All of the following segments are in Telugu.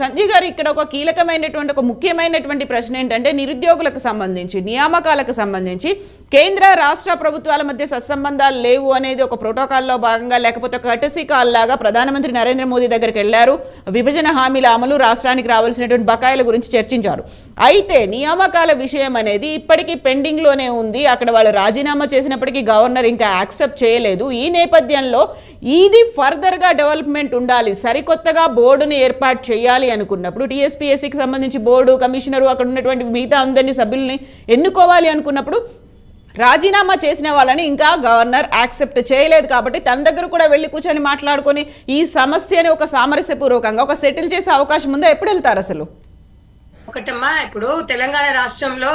సంజయ్ గారు ఇక్కడ ఒక కీలకమైనటువంటి ఒక ముఖ్యమైనటువంటి ప్రశ్న ఏంటంటే నిరుద్యోగులకు సంబంధించి నియామకాలకు సంబంధించి కేంద్ర రాష్ట్ర ప్రభుత్వాల మధ్య సత్సంబంధాలు లేవు అనేది ఒక ప్రోటోకాల్లో భాగంగా లేకపోతే కటసీ కాల్ లాగా ప్రధానమంత్రి నరేంద్ర మోదీ దగ్గరికి వెళ్ళారు విభజన హామీల అమలు రాష్ట్రానికి రావాల్సినటువంటి బకాయిల గురించి చర్చించారు. అయితే నియామకాల విషయం అనేది ఇప్పటికీ పెండింగ్లోనే ఉంది. అక్కడ వాళ్ళు రాజీనామా చేసినప్పటికీ గవర్నర్ ఇంకా యాక్సెప్ట్ చేయలేదు. ఈ నేపథ్యంలో ఇది ఫర్దర్గా డెవలప్మెంట్ ఉండాలి. సరికొత్తగా బోర్డుని ఏర్పాటు చేయాలి. అనుకున్నప్పుడు టీఎస్పీఎస్సికి సంబంధించి బోర్డు కమిషనరు అక్కడ ఉన్నటువంటి మిగతా అందరినీ సభ్యుల్ని ఎన్నుకోవాలి అనుకున్నప్పుడు రాజీనామా చేసిన వాళ్ళని ఇంకా గవర్నర్ యాక్సెప్ట్ చేయలేదు కాబట్టి తన దగ్గర కూడా వెళ్ళి కూర్చొని మాట్లాడుకొని ఈ సమస్యని ఒక సామరస్యపూర్వకంగా ఒక సెటిల్ చేసే అవకాశం ఉందా? ఎప్పుడు వెళ్తారు అసలు? ఒకటమ్మా ఇప్పుడు తెలంగాణ రాష్ట్రంలో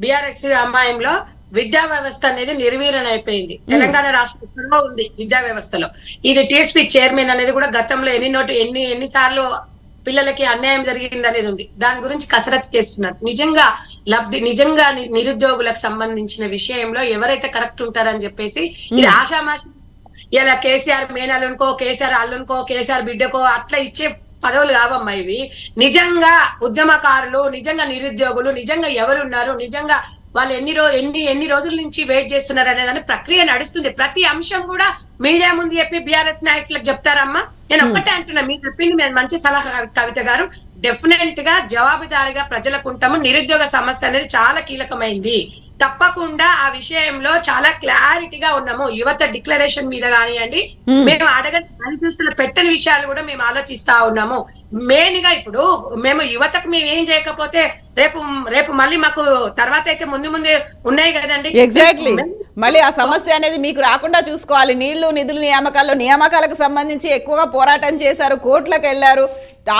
బీఆర్ఎస్ అమ్మాయంలో విద్యా వ్యవస్థ అనేది నిర్వీర్యం అయిపోయింది. తెలంగాణ రాష్ట్రం ఎక్కడో ఉంది విద్యా వ్యవస్థలో. ఇది టీఎస్పీ చైర్మన్ అనేది కూడా గతంలో ఎన్ని నోటు ఎన్ని ఎన్నిసార్లు పిల్లలకి అన్యాయం జరిగింది అనేది ఉంది. దాని గురించి కసరత్తు చేస్తున్నారు. నిజంగా లబ్ధి నిజంగా నిరుద్యోగులకు సంబంధించిన విషయంలో ఎవరైతే కరెక్ట్ ఉంటారని చెప్పేసి ఇది ఆషామాషి ఇలా కేసీఆర్ మేనలునుకో కేసీఆర్ అల్లునుకో కేసీఆర్ బిడ్డకో అట్లా ఇచ్చే పదవులు కావమ్మా ఇవి. నిజంగా ఉద్యమకారులు నిజంగా నిరుద్యోగులు నిజంగా ఎవరున్నారు నిజంగా వాళ్ళు ఎన్ని రో ఎన్ని ఎన్ని రోజుల నుంచి వెయిట్ చేస్తున్నారు అనేదాని ప్రక్రియ నడుస్తుంది. ప్రతి అంశం కూడా మీడియా ముందు చెప్పి బీఆర్ఎస్ నాయకులకు చెప్తారమ్మా. నేను ఒక్కటే అంటున్నా మీరు చెప్పింది మీరు మంచి సలహా కవిత గారు. డెఫినెట్గా జవాబుదారిగా ప్రజలకు ఉంటాము నిరుద్యోగ సమస్య అనేది చాలా కీలకమైంది. తప్పకుండా ఆ విషయంలో చాలా క్లారిటీగా ఉన్నాము. యువత డిక్లరేషన్ మీద కానివ్వండి మేము అడగని మేనిఫెస్టోలో పెట్టని విషయాలు కూడా మేము ఆలోచిస్తా ఉన్నాము. మెయిన్గా ఇప్పుడు మేము యువతకు మేము ఏం చేయకపోతే రేపు రేపు మళ్ళీ మాకు తర్వాత అయితే ముందు ముందే ఉన్నాయి కదండి. ఎగ్జాక్ట్లీ మళ్ళీ ఆ సమస్య అనేది మీకు రాకుండా చూసుకోవాలి. నీళ్ళు నిధులు నియామకాల్లో నియామకాలకు సంబంధించి ఎక్కువగా పోరాటం చేశారు కోర్టులకు వెళ్ళారు.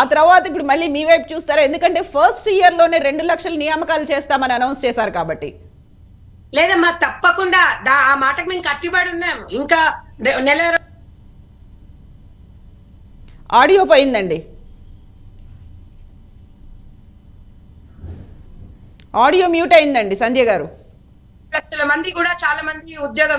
ఆ తర్వాత ఇప్పుడు మళ్ళీ మీ వైపు చూస్తారా. ఎందుకంటే ఫస్ట్ ఇయర్లోనే రెండు లక్షల నియామకాలు చేస్తామని అనౌన్స్ చేశారు కాబట్టి. లేదమ్మా తప్పకుండా. ఆ మాటకు మేము కట్టుబడి ఉన్నాము ఇంకా నెల ఆడియో పోయిందండి. ఆడియో మ్యూట్ అయిందండి సంధ్య గారు. లక్షల మంది కూడా చాలా మంది ఉద్యోగ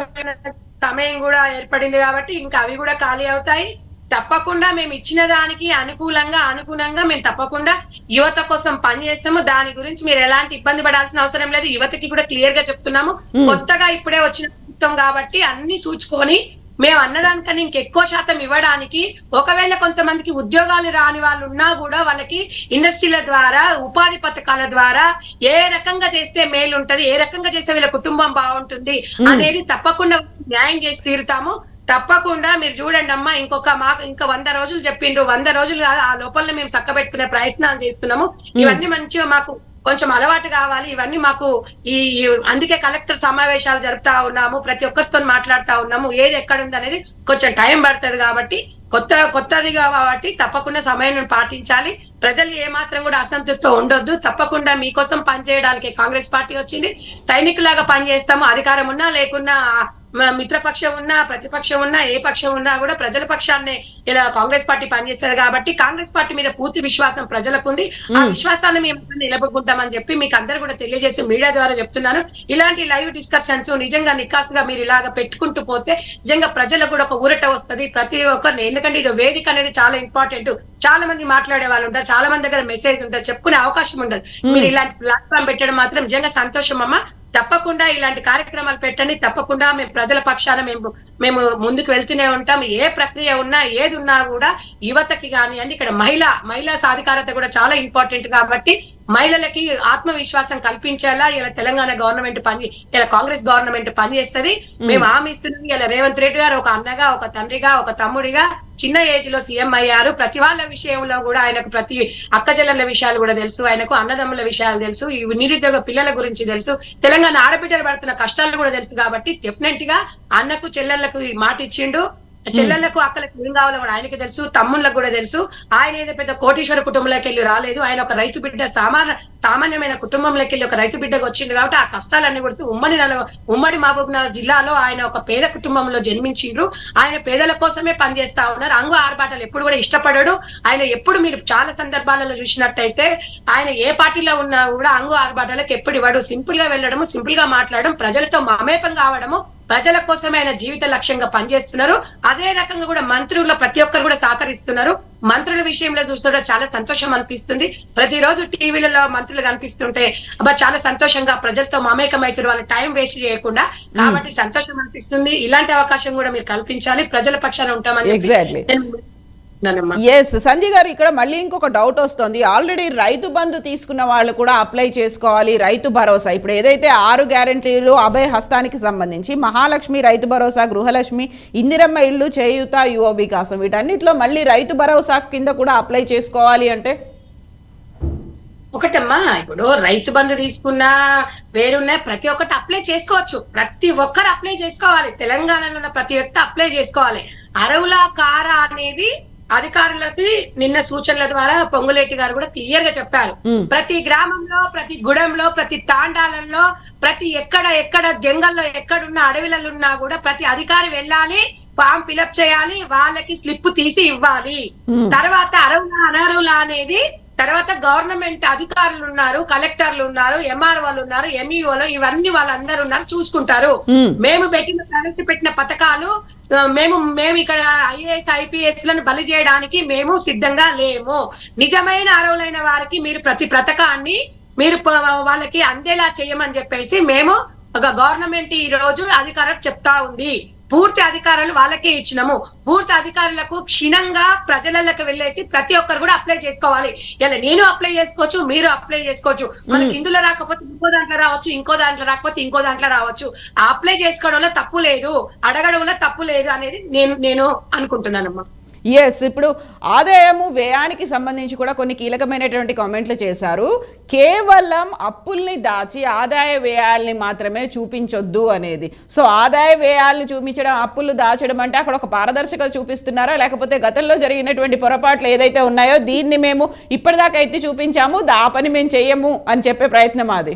సమయం కూడా ఏర్పడింది కాబట్టి ఇంకా అవి కూడా ఖాళీ అవుతాయి. తప్పకుండా మేము ఇచ్చిన దానికి అనుకూలంగా అనుగుణంగా మేము తప్పకుండా యువత కోసం పనిచేస్తాము దాని గురించి మీరు ఎలాంటి ఇబ్బంది పడాల్సిన అవసరం లేదు. యువతకి కూడా క్లియర్గా చెప్తున్నాము. కొత్తగా ఇప్పుడే వచ్చిన ప్రభుత్వం కాబట్టి అన్ని చూచుకొని మేము అన్నదానికన్నా ఇంకెక్కువ శాతం ఇవ్వడానికి ఒకవేళ కొంతమందికి ఉద్యోగాలు రాని వాళ్ళు ఉన్నా కూడా వాళ్ళకి ఇండస్ట్రీల ద్వారా ఉపాధి పథకాల ద్వారా ఏ రకంగా చేస్తే మేలు ఉంటది ఏ రకంగా చేస్తే వీళ్ళ కుటుంబం బాగుంటుంది అనేది తప్పకుండా న్యాయం చేసి తీరుతాము. తప్పకుండా మీరు చూడండి అమ్మా ఇంకొక మాకు ఇంకా వంద రోజులు చెప్పిండ్రు. వంద రోజులు ఆ లోపల మేము చక్కబెట్టుకునే ప్రయత్నాలు చేస్తున్నాము. ఇవన్నీ మంచిగా మాకు కొంచెం అలవాటు కావాలి. ఇవన్నీ మాకు ఈ అందుకే కలెక్టర్ సమావేశాలు జరుపుతా ఉన్నాము. ప్రతి ఒక్కరితో మాట్లాడుతా ఉన్నాము. ఏది ఎక్కడ ఉంది అనేది కొంచెం టైం పడుతుంది కాబట్టి కొత్త కొత్తది కాబట్టి తప్పకుండా సమయం పాటించాలి. ప్రజలు ఏమాత్రం కూడా అసంతృప్తితో ఉండొద్దు. తప్పకుండా మీకోసం పనిచేయడానికి కాంగ్రెస్ పార్టీ వచ్చింది. సైనికులాగా పనిచేస్తాము. అధికారం ఉన్నా లేకున్నా మిత్రపక్షం ఉన్నా ప్రతిపక్షం ఉన్నా ఏ పక్షం ఉన్నా కూడా ప్రజల పక్షాన్ని ఇలా కాంగ్రెస్ పార్టీ పనిచేస్తారు కాబట్టి కాంగ్రెస్ పార్టీ మీద పూర్తి విశ్వాసం ప్రజలకు ఉంది ఆ విశ్వాసాన్ని మేము నిలబడుకుంటామని చెప్పి మీకు అందరు కూడా తెలియజేసి మీడియా ద్వారా చెప్తున్నాను. ఇలాంటి లైవ్ డిస్కషన్స్ నిజంగా నికాసుగా మీరు ఇలాగ పెట్టుకుంటూ పోతే నిజంగా ప్రజలకు కూడా ఒక ఊరట వస్తది. ప్రతి ఒక్కరిని ఎందుకంటే ఇది వేదిక అనేది చాలా ఇంపార్టెంట్. చాలా మంది మాట్లాడే వాళ్ళు ఉంటారు చాలా మంది దగ్గర మెసేజ్ ఉంటారు చెప్పుకునే అవకాశం ఉండదు. మీరు ఇలాంటి ప్లాట్ఫామ్ పెట్టడం మాత్రం నిజంగా సంతోషం అమ్మా. తప్పకుండా ఇలాంటి కార్యక్రమాలు పెట్టండి. తప్పకుండా మేము ప్రజల పక్షాన మేము మేము ముందుకు వెళ్తూనే ఉంటాం. ఏ ప్రక్రియ ఉన్నా ఏది ఉన్నా కూడా యువతకి కానివ్వండి ఇక్కడ మహిళ మహిళా సాధికారత కూడా చాలా ఇంపార్టెంట్ కాబట్టి మహిళలకి ఆత్మవిశ్వాసం కల్పించేలా ఇలా తెలంగాణ గవర్నమెంట్ పని ఇలా కాంగ్రెస్ గవర్నమెంట్ పనిచేస్తది. మేము హామీ ఇస్తున్నాం. ఇలా రేవంత్ రెడ్డి గారు ఒక అన్నగా ఒక తండ్రిగా ఒక తమ్ముడిగా చిన్న ఏజ్లో సీఎం అయ్యారు. ప్రతి వాళ్ళ విషయంలో కూడా ఆయనకు ప్రతి అక్కజల్లల విషయాలు కూడా తెలుసు. ఆయనకు అన్నదమ్ముల విషయాలు తెలుసు. ఈ నిరుద్యోగ పిల్లల గురించి తెలుసు. తెలంగాణ ఆడబిడ్డలు పడుతున్న కష్టాలు కూడా తెలుసు కాబట్టి డెఫినెట్గా అన్నకు చెల్లెళ్ళకు ఈ మాట ఇచ్చిండు చెల్లెళ్ళకు అక్కలకు ఏం కావాలో కూడా ఆయనకి తెలుసు తమ్ముళ్ళకు కూడా తెలుసు. ఆయన ఏదో పెద్ద కోటీశ్వర కుటుంబంలోకి వెళ్ళి రాలేదు. ఆయన ఒక రైతు బిడ్డ సామాన్య సామాన్యమైన కుటుంబంలోకి వెళ్ళి ఒక రైతు బిడ్డగా వచ్చింది కాబట్టి ఆ కష్టాలన్నీ కూడా ఉమ్మడి ఉమ్మడి మహబూబ్ నగర్ జిల్లాలో ఆయన ఒక పేద కుటుంబంలో జన్మించిండ్రు. ఆయన పేదల కోసమే పనిచేస్తా ఉన్నారు. అంగు ఆర్భాటాలు ఎప్పుడు కూడా ఇష్టపడడు. ఆయన ఎప్పుడు మీరు చాలా సందర్భాలలో చూసినట్టయితే ఆయన ఏ పార్టీలో ఉన్నా కూడా అంగు ఆర్భాటాలకు ఎప్పుడు ఇవ్వడు. సింపుల్గా వెళ్ళడము సింపుల్గా మాట్లాడడం ప్రజలతో మమేపం కావడము ప్రజల కోసమే ఆయన జీవిత లక్ష్యంగా పనిచేస్తున్నారు. అదే రకంగా కూడా మంత్రుల ప్రతి ఒక్కరు కూడా సహకరిస్తున్నారు. మంత్రుల విషయంలో చూస్తుంటే చాలా సంతోషం అనిపిస్తుంది. ప్రతిరోజు టీవీలలో మంత్రులు కనిపిస్తుంటే అబ్బా చాలా సంతోషంగా ప్రజలతో మమేకమవుతారు వాళ్ళ టైం వేస్ట్ చేయకుండా కాబట్టి సంతోషం అనిపిస్తుంది. ఇలాంటి అవకాశం కూడా మీరు కల్పించాలి. ప్రజల పక్షాన ఉంటామని ఎస్ సంజయ్ గారు ఇక్కడ మళ్ళీ ఇంకొక డౌట్ వస్తుంది. ఆల్రెడీ రైతు బంధు తీసుకున్న వాళ్ళు కూడా అప్లై చేసుకోవాలి రైతు భరోసా. ఇప్పుడు ఏదైతే ఆరు గ్యారంటీలు అభయ హస్తానికి సంబంధించి మహాలక్ష్మి రైతు భరోసా గృహలక్ష్మి ఇందిరమ్మ ఇల్లు చేయూత యువ వికాసం వీటన్నిటిలో మళ్ళీ రైతు భరోసా కింద కూడా అప్లై చేసుకోవాలి అంటే? ఒకటమ్మా ఇప్పుడు రైతు బంధు తీసుకున్నా వేరున్నా ప్రతి ఒక్కటి అప్లై చేసుకోవచ్చు. ప్రతి ఒక్కరు అప్లై చేసుకోవాలి. తెలంగాణలో ఉన్న ప్రతి వ్యక్తి అప్లై చేసుకోవాలి. అరవుల కార అనేది అధికారులకి నిన్న సూచనల ద్వారా పొంగులేటి గారు కూడా క్లియర్గా చెప్పారు. ప్రతి గ్రామంలో ప్రతి గుడంలో ప్రతి తాండాలలో ప్రతి ఎక్కడ ఎక్కడ జంగల్లో ఎక్కడున్న అడవిలలో ఉన్నా కూడా ప్రతి అధికారి వెళ్ళాలి ఫామ్ ఫిలప్ చేయాలి వాళ్ళకి స్లిప్ తీసి ఇవ్వాలి. తర్వాత అరవుల అనర్హుల అనేది తర్వాత గవర్నమెంట్ అధికారులు ఉన్నారు కలెక్టర్లు ఉన్నారు ఎంఆర్ఓలు ఉన్నారు ఎంఈఓలు ఇవన్నీ వాళ్ళందరూ ఉన్నారు చూసుకుంటారు. మ్మ్. పెట్టిన ప్రవేశపెట్టిన పథకాలు మేము మేము ఇక్కడ ఐఏఎస్ ఐపీఎస్లను బలి చేయడానికి మేము సిద్ధంగా లేము. నిజమైన అర్హులైన వారికి మీరు ప్రతి పథకాన్ని మీరు వాళ్ళకి అందేలా చేయమని చెప్పేసి మేము ఒక గవర్నమెంట్ ఈ రోజు అధికారం చెప్తా ఉంది. పూర్తి అధికారాలు వాళ్ళకే ఇచ్చినాము. పూర్తి అధికారులకు క్షీణంగా ప్రజలకు వెళ్ళేసి ప్రతి ఒక్కరు కూడా అప్లై చేసుకోవాలి. ఇలా నేను అప్లై చేసుకోవచ్చు మీరు అప్లై చేసుకోవచ్చు. మనకి ఇందులో రాకపోతే ఇంకో దాంట్లో రావచ్చు ఇంకో దాంట్లో రాకపోతే ఇంకో దాంట్లో రావచ్చు. ఆ అప్లై చేసుకోవడంలో తప్పు లేదు అడగడంలో తప్పు లేదు అనేది నేను నేను అనుకుంటున్నానమ్మా. ఎస్ ఇప్పుడు ఆదాయము వ్యయానికి సంబంధించి కూడా కొన్ని కీలకమైనటువంటి కామెంట్లు చేశారు. కేవలం అప్పుల్ని దాచి ఆదాయ వ్యయాల్ని మాత్రమే చూపించొద్దు అనేది. సో ఆదాయ వ్యయాల్ని చూపించడం అప్పులు దాచడం అంటే అక్కడ ఒక పారదర్శకత చూపిస్తున్నారా? లేకపోతే గతంలో జరిగినటువంటి పొరపాట్లు ఏదైతే ఉన్నాయో దీన్ని మేము ఇప్పటిదాకా ఎత్తి చూపించాము దా ఆ పని మేము చెయ్యము అని చెప్పే ప్రయత్నం అది?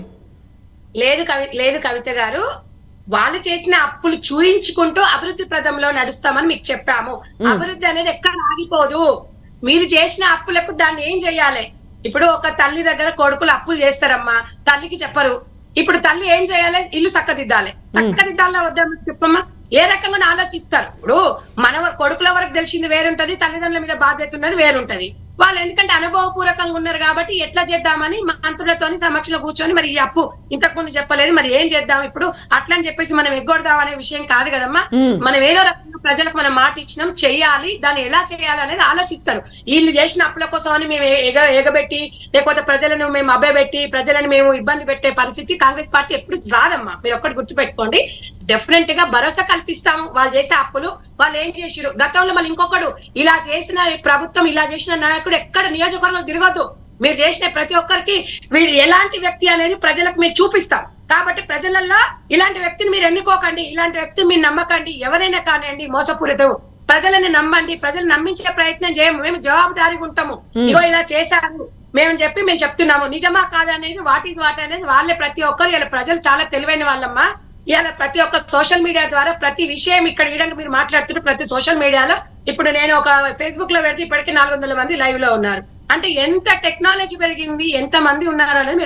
లేదు కవి లేదు కవిత గారు. వాళ్ళు చేసిన అప్పులు చూయించుకుంటూ అభివృద్ధి ప్రదంలో నడుస్తామని మీకు చెప్పాము. అభివృద్ధి అనేది ఎక్కడ ఆగిపోదు. మీరు చేసిన అప్పులకు దాన్ని ఏం చెయ్యాలి ఇప్పుడు ఒక తల్లి దగ్గర కొడుకులు అప్పులు చేస్తారమ్మా. తల్లికి చెప్పరు. ఇప్పుడు తల్లి ఏం చేయాలి? ఇల్లు చక్కదిద్దాలి. చక్కదిద్దాలా వద్దా చెప్పమ్మా? ఏ రకంగా ఆలోచిస్తారు? ఇప్పుడు మన కొడుకుల వరకు తెలిసింది వేరుంటది తల్లిదండ్రుల మీద బాధ్యత ఉన్నది వేరుంటది. వాళ్ళు ఎందుకంటే అనుభవపూర్వకంగా ఉన్నారు కాబట్టి ఎట్లా చేద్దామని మంత్రులతోని సమక్షంలో కూర్చొని మరి ఈ అప్పు ఇంతకు ముందు చెప్పలేదు. మరి ఏం చేద్దాం ఇప్పుడు? అట్లా అని చెప్పేసి మనం ఎగ్గొడదాం అనే విషయం కాదు కదమ్మా. మ్మ్. మనం ఏదో రకంగా ప్రజలకు మనం మాట ఇచ్చినాం చేయాలి. దాన్ని ఎలా చేయాలి అనేది ఆలోచిస్తారు. వీళ్ళు చేసిన అప్పుల కోసం అని మేము ఎగ ఎగబెట్టి లేకపోతే ప్రజలను మేము అబ్బెబెట్టి ప్రజలను మేము ఇబ్బంది పెట్టే పరిస్థితి కాంగ్రెస్ పార్టీ ఎప్పుడు రాదమ్మా. మీరు ఒక్కటి గుర్తుపెట్టుకోండి. డెఫినెట్గా భరోసా కల్పిస్తాము వాళ్ళు చేసే అప్పులు. వాళ్ళు ఏం చేసిరు గతంలో మళ్ళీ ఇంకొకడు ఇలా చేసిన ప్రభుత్వం ఇలా చేసిన నాయకుడు ఎక్కడ నియోజకవర్గం తిరగదు మీరు చేసిన ప్రతి ఒక్కరికి వీడు ఎలాంటి వ్యక్తి అనేది ప్రజలకు మీరు చూపిస్తాం. కాబట్టి ప్రజలలో ఇలాంటి వ్యక్తిని మీరు ఎన్నుకోకండి ఇలాంటి వ్యక్తిని మీరు నమ్మకండి ఎవరైనా కానివ్వండి మోసపూరితం. ప్రజలను నమ్మండి ప్రజలు నమ్మించే ప్రయత్నం చేయము మేము జవాబుదారీగా ఉంటాము. ఇగో ఇలా చేశారు మేము చెప్పి మేము చెప్తున్నాము. నిజమా కాదనేది వాటి వాటి అనేది వాళ్ళే ప్రతి ఒక్కరు ఇలా ప్రజలు చాలా తెలివైన వాళ్ళమ్మా. ఇవాళ ప్రతి ఒక్క సోషల్ మీడియా ద్వారా ప్రతి విషయం ఇక్కడ ఈడంగా మీరు మాట్లాడుతున్నారు ప్రతి సోషల్ మీడియాలో ఇప్పుడు నేను ఒక ఫేస్బుక్లో పెడితే ఇప్పటికీ నాలుగు వందల మంది లైవ్లో ఉన్నారు. అంటే ఎంత టెక్నాలజీ పెరిగింది ఎంత మంది ఉన్నారు అనేది